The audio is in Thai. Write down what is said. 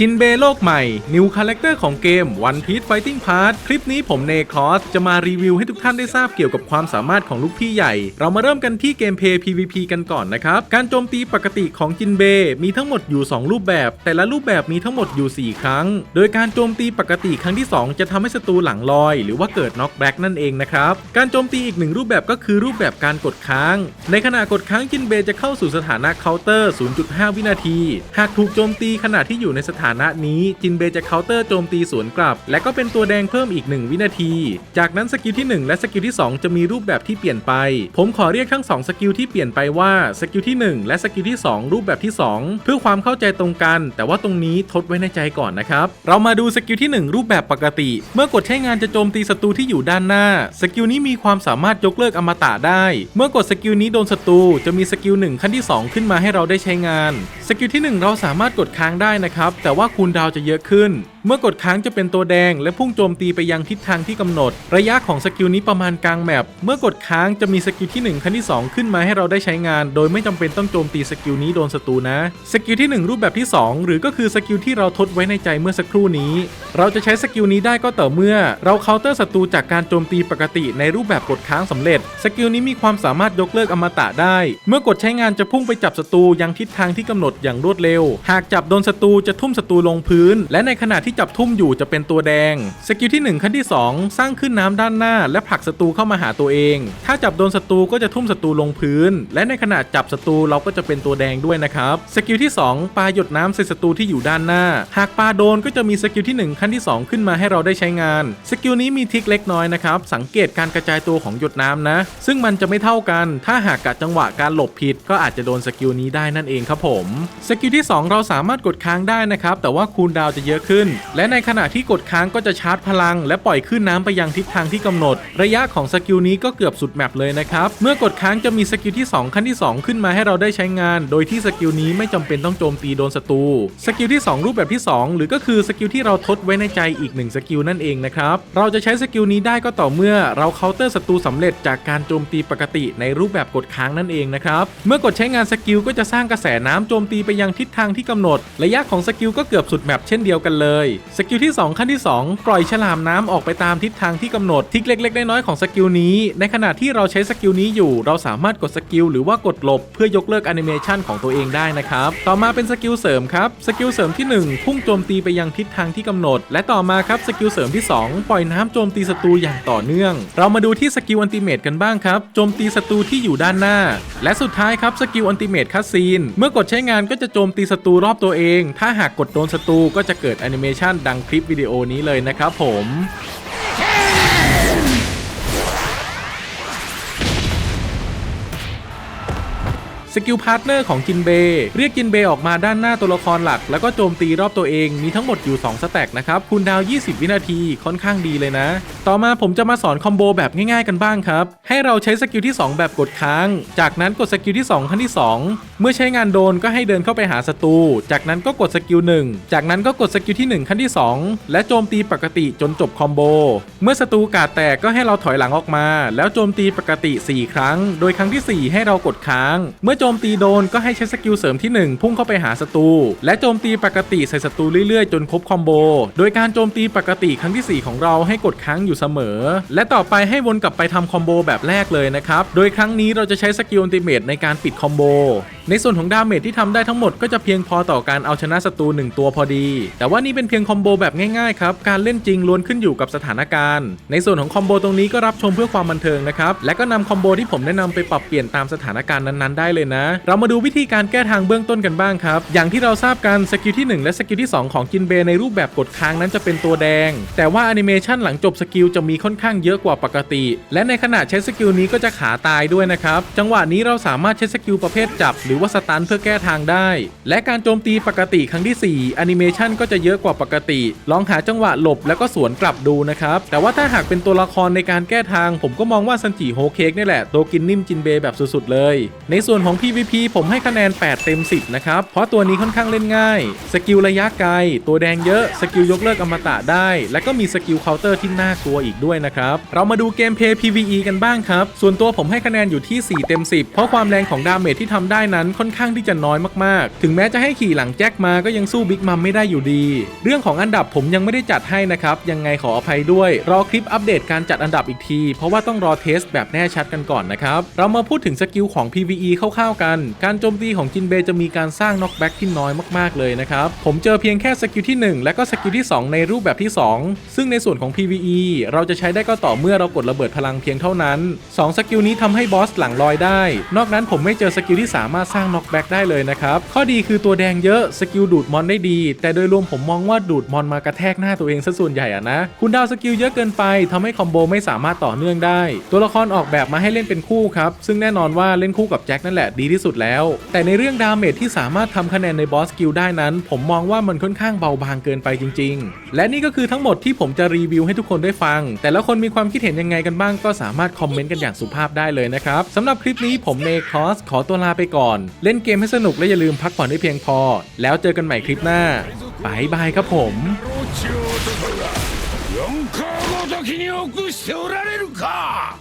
จินเบโลกใหม่ นิวคาแรคเตอร์ของเกม One Piece Fighting Pass คลิปนี้ผมเนคอสจะมารีวิวให้ทุกท่านได้ทราบเกี่ยวกับความสามารถของลูกพี่ใหญ่ เรามาเริ่มกันที่เกมเพย์ PVP กันก่อนนะครับ การโจมตีปกติของจินเบมีทั้งหมดอยู่ 2 รูปแบบ แต่ละรูปแบบมีทั้งหมดอยู่ 4 ครั้ง โดยการโจมตีปกติครั้งที่ 2 จะทำให้ศัตรูหลังลอย หรือว่าเกิดน็อกแบ็กนั่นเองนะครับ การโจมตีอีกหนึ่งรูปแบบก็คือรูปแบบการกดค้าง ในขณะกดค้างจินเบจะเข้าสู่สถานะเคาน์เตอร์ 0.5 วินาที หากถูกโจมตีขณะที่อยู่ในสถานะนี้จินเบจะเคาน์เตอร์โจมตีสวนกลับ และก็เป็นตัวแดงเพิ่มอีก 1 วินาที จากนั้นสกิลที่ 1 และสกิลที่ 2 จะมีรูปแบบที่เปลี่ยนไป ผมขอเรียกทั้ง 2 สกิลที่เปลี่ยนไปว่าสกิลที่ 1 และสกิลที่ 2 รูปแบบที่ 2 เพื่อความเข้าใจตรงกัน แต่ว่าตรงนี้ทดไว้ในใจก่อนนะครับ เรามาดูสกิลที่ 1 รูปแบบปกติ เมื่อกดใช้งานจะโจมตีศัตรูที่อยู่ด้านหน้า สกิลนี้มีความสามารถยกเลิกอมตะได้ เมื่อกดสกิลนี้โดนศัตรูจะมีสกิล1ขั้นที่ 2 ขึ้นมาให้เราได้ใช้งาน สกิลที่ 1 เราสามารถกดค้างได้นะครับแต่ว่าคูณดาวจะเยอะขึ้น เมื่อกดค้างจะเป็นตัวแดง และพุ่งโจมตีไปยังทิศทางที่กำหนด ระยะของสกิลนี้ประมาณกลางแมปเมื่อกดค้างจะมีสกิลที่ 1 ขั้นที่ 2 ขึ้นมาให้เราได้ใช้งาน โดยไม่จำเป็นต้องโจมตีสกิลนี้โดนศัตรูนะ สกิลที่ 1 รูปแบบที่ 2 หรือก็คือสกิลที่เราทดไว้ในใจเมื่อสักครู่นี้ เราจะใช้สกิลนี้ได้ก็ต่อเมื่อ เราเคาน์เตอร์ศัตรูจากการโจมตีปกติในรูปแบบกดค้างสำเร็จ สกิลนี้มีความสามารถยกเลิกอมตะได้ เมื่อกดใช้งานจะพุ่งไปจับศัตรูยังทิศทางที่กำหนดอย่างรวดเร็ว หากจับโดนศัตรูจะทุ่มศัตรูลงพื้น และในขณะที่จับทุ่มอยู่จะเป็นตัวแดง สกิลที่ 1 ขั้นที่ 2 สร้างขึ้นน้ำด้านหน้า และผลักศัตรูเข้ามาหาตัวเอง ถ้าจับโดนศัตรูก็จะทุ่มศัตรูลงพื้น และในขณะจับศัตรูเราก็จะเป็นตัวแดงด้วยนะครับ สกิลที่ 2ปาหยดน้ำใส่ศัตรูที่อยู่ด้านหน้า หากปาโดนก็จะมีสกิลที่ 1 ขั้นที่ 2 ขึ้นมาให้เราได้ใช้งาน สกิลนี้มีทิคเล็กน้อยนะครับ สังเกตการกระจายตัวของหยดน้ำนะ ซึ่งมันจะไม่เท่ากัน ถ้าหากกะจังหวะการหลบผิด ก็อาจจะโดนสกิลนี้ได้นั่นเองครับผม สกิลที่ 2 เราสามารถกดค้างได้นะครับ แต่ว่าคูลดาวจะเยอะขึ้นและในขณะที่กดค้างก็จะชาร์จพลัง และปล่อยขึ้นน้ำไปยังทิศทางที่กำหนด ระยะของสกิลนี้ก็เกือบสุดแมปเลยนะครับ เมื่อกดค้างจะมีสกิลที่ 2 ขั้นที่ 2 ขึ้นมาให้เราได้ใช้งาน โดยที่สกิลนี้ไม่จำเป็นต้องโจมตีโดนศัตรู สกิลที่ 2 รูปแบบที่ 2 หรือก็คือสกิลที่เราทดไว้ในใจอีกหนึ่งสกิลนั่นเองนะครับ เราจะใช้สกิลนี้ได้ก็ต่อเมื่อเราเคาน์เตอร์ศัตรูสำเร็จจากการโจมตีปกติในรูปแบบกดค้างนั่นเองนะครับ เมื่อกดใช้งานสกิลก็จะสร้างกระแสน้ำโจมตีไปยังทิศทางที่กำหนด ระยะของสกิลก็เกือบสุดแมปเช่นเดียวกันเลยสกิลที่ 2 ขั้นที่ 2 ปล่อยฉลามน้ำออกไปตามทิศทางที่กำหนดทิกเล็กๆน้อยๆของสกิลนี้ ในขณะที่เราใช้สกิลนี้อยู่ เราสามารถกดสกิลหรือว่ากดหลบ เพื่อยกเลิกแอนิเมชันของตัวเองได้นะครับต่อมาเป็นสกิลเสริมครับสกิลเสริมที่ 1 พุ่งโจมตีไปยังทิศทางที่กำหนด และต่อมาครับสกิลเสริมที่ 2 ปล่อยน้ำโจมตีศัตรูอย่างต่อเนื่อง เรามาดูที่สกิลอันติเมตกันบ้างครับโจมตีศัตรูที่อยู่ด้านหน้า และสุดท้ายครับสกิลอันติเมตคัสซีนเมื่อกดใช้งานก็จะโจมตีศัตรูรอบตัวเอง ถ้าหากกดโดนศัตรูก็จะเกิดแอนิเมชันดังคลิปวิดีโอนี้เลยนะครับผมสกิลพาร์ทเนอร์ของจินเบเรียกจินเบออกมาด้านหน้าตัวละครหลัก แล้วก็โจมตีรอบตัวเองมีทั้งหมดอยู่ 2 สแต็กนะครับคูณดาว 20 วินาทีค่อนข้างดีเลยนะ ต่อมาผมจะมาสอนคอมโบแบบง่ายๆกันบ้างครับ ให้เราใช้สกิลที่ 2 แบบกดค้าง จากนั้นกดสกิลที่ 2 ขั้นที่ 2เมื่อใช้งานโดนก็ให้เดินเข้าไปหาศัตรู จากนั้นก็กดสกิล1 จากนั้นก็กดสกิลที่ 1 ขั้นที่ 2 และโจมตีปกติจนจบคอมโบ เมื่อศัตรูกาดแตกก็ให้เราถอยหลังออกมา แล้วโจมตีปกติ 4 ครั้ง โดยครั้งทีสี่4 ให้เรากดค้าง เมื่อโจมตีโดนก็ให้ใช้สกิลเสริมที่ 1 พุ่งเข้าไปหาศัตรู และโจมตีปกติใส่ศัตรูเรื่อยๆ จนครบคอมโบ โดยการโจมตีปกติครั้งทีสี่4 ของเราให้กดค้างอยู่เสมอ และต่อไปให้วนกลับไปทำคอมโบแบบแรกเลยนะครับ โดยครั้งนี้เราจะใช้สกิลอัลติเมทในการปิดคอมโบในส่วนของดาเมจที่ทำได้ทั้งหมดก็จะเพียงพอต่อการเอาชนะศัตรูหนึ่งตัวพอดี แต่ว่านี่เป็นเพียงคอมโบแบบง่ายๆครับ การเล่นจริงล้วนขึ้นอยู่กับสถานการณ์ ในส่วนของคอมโบตรงนี้ก็รับชมเพื่อความบันเทิงนะครับ และก็นำคอมโบที่ผมแนะนำไปปรับเปลี่ยนตามสถานการณ์นั้นๆ ได้เลยนะ เรามาดูวิธีการแก้ทางเบื้องต้นกันบ้างครับ อย่างที่เราทราบกันสกิลที่ 1 และสกิลที่ 2 ของจินเบในรูปแบบกดค้างนั้นจะเป็นตัวแดง แต่ว่าแอนิเมชันหลังจบสกิลจะมีค่อนข้างเยอะกว่าปกติ และในขณะใช้สกิลนี้ก็จะขาตายด้วยนะครับจังหวะนี้เราสามารถใช้สกิลประเภทจับหรือว่าสตันเพื่อแก้ทางได้ และการโจมตีปกติครั้งที่ 4 แอนิเมชันก็จะเยอะกว่าปกติ ลองหาจังหวะหลบแล้วก็สวนกลับดูนะครับ แต่ว่าถ้าหากเป็นตัวละครในการแก้ทาง ผมก็มองว่าซันจิโฮเค้กนี่แหละ ตัวกินนิ่มจินเบแบบสุดๆเลย ในส่วนของ PVP ผมให้คะแนน 8 เต็ม 10 นะครับ เพราะตัวนี้ค่อนข้างเล่นง่าย สกิลระยะไกล ตัวแดงเยอะ สกิลยกเลิกอมตะได้ และก็มีสกิลเคาน์เตอร์ที่น่ากลัวอีกด้วยนะครับ เรามาดูเกมเพย์ PVE กันบ้างครับ ส่วนตัวผมให้คะแนนอยู่ที่ 4 เต็ม 10 เพราะความแรงของดาเมจที่ทำได้นั้นค่อนข้างที่จะน้อยมากๆ ถึงแม้จะให้ขี่หลังแจ็คมาก็ยังสู้บิ๊กมัมไม่ได้อยู่ดี เรื่องของอันดับผมยังไม่ได้จัดให้นะครับ ยังไงขออภัยด้วย รอคลิปอัปเดตการจัดอันดับอีกที เพราะว่าต้องรอเทสแบบแน่ชัดกันก่อนนะครับ เรามาพูดถึงสกิลของ PVE คร่าวๆกัน การโจมตีของจินเบย์จะมีการสร้างน็อกแบ็กที่น้อยมากๆเลยนะครับ ผมเจอเพียงแค่สกิลที่ 1 และก็สกิลที่ 2 ในรูปแบบที่ 2 ซึ่งในส่วนของ PVE เราจะใช้ได้ก็ต่อเมื่อเรากดระเบิดพลังเพียงเท่านั้น 2 สกิลนี้ทำให้บอสหลังลอยได้ นอกนั้นผมไม่เจอสกิลที่สามารถสร้างน็อกแบ็กได้เลยนะครับ ข้อดีคือตัวแดงเยอะสกิลดูดมอนได้ดี แต่โดยรวมผมมองว่าดูดมอนมากระแทกหน้าตัวเองซะส่วนใหญ่อะนะ คุณดาวสกิลเยอะเกินไปทำให้คอมโบไม่สามารถต่อเนื่องได้ ตัวละครออกแบบมาให้เล่นเป็นคู่ครับ ซึ่งแน่นอนว่าเล่นคู่กับแจ็คนั่นแหละดีที่สุดแล้ว แต่ในเรื่องดาเมจที่สามารถทำคะแนนในบอสสกิลได้นั้น ผมมองว่ามันค่อนข้างเบาบางเกินไปจริง ๆ และนี่ก็คือทั้งหมดที่ผมจะรีวิวให้ทุกคนได้ฟัง แต่ละคนมีความคิดเห็นยังไงกันบ้างก็สามารถคอมเมนต์กันอย่างสุภาพได้เลยนะครับสำหรับคลิปนี้ผมเนคอสขอตัวลาไปก่อนเล่นเกมให้สนุกและอย่าลืมพักผ่อนให้เพียงพอ แล้วเจอกันใหม่คลิปหน้าบายบายครับผม 四皇ごときに臆しておられるか